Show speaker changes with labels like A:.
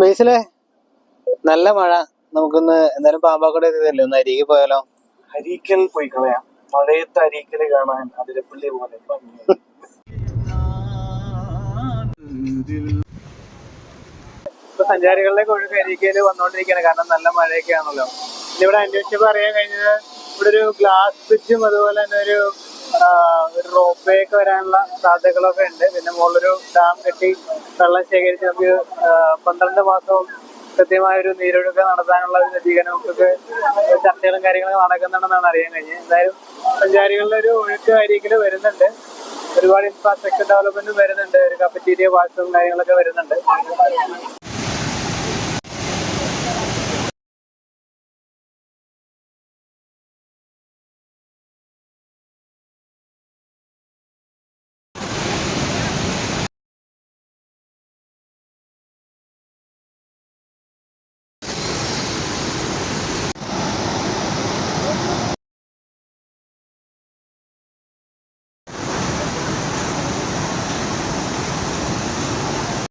A: ബേസിലെ നല്ല മഴ. നമുക്കൊന്ന് എന്തായാലും പാമ്പാക്കോട് എത്തിയതല്ലേ? ഒന്ന് അരികെ പോയാലോ?
B: അരീക്കൽ പോയി കളയാം. മഴയത്ത് അരീക്കൽ കാണാൻ അതിരപ്പള്ളി പോലെ.
C: ഇപ്പൊ സഞ്ചാരികളുടെ ഒഴുക്ക് അരിക്കൽ വന്നുകൊണ്ടിരിക്കുകയാണ് കാരണം നല്ല മഴയൊക്കെ ആണല്ലോ ഇവിടെ അന്വേഷിച്ചപ്പോൾ അറിയാൻ കഴിഞ്ഞത് ഇവിടെ ഒരു ഗ്ലാസ് ബ്രിഡ്ജും അതുപോലെ തന്നെ ഒരു ഒരു റോപ്പ് വേ ഒക്കെ വരാനുള്ള സാധ്യതകളൊക്കെ ഉണ്ട്. പിന്നെ മുകളിലൊരു ഡാം കെട്ടി വെള്ളം ശേഖരിച്ച് നമുക്ക് പന്ത്രണ്ട് മാസവും കൃത്യമായ ഒരു നീരൊഴുക്ക് നടത്താനുള്ള ഒരു സജ്ജീകരണമൊക്കെ ചർച്ചകളും കാര്യങ്ങളും നടക്കുന്നുണ്ടെന്നാണ് അറിയാൻ കഴിഞ്ഞത്. എന്തായാലും സഞ്ചാരികളുടെ ഒരു ഒഴുക്ക് അരിക്കൽ വരുന്നുണ്ട്. ഒരുപാട് ഇൻഫ്രാസ്ട്രക്ചർ ഡെവലപ്മെന്റും വരുന്നുണ്ട്. ഒരു കഫറ്റീരിയ വാഷ്റൂം കാര്യങ്ങളൊക്കെ വരുന്നുണ്ട്.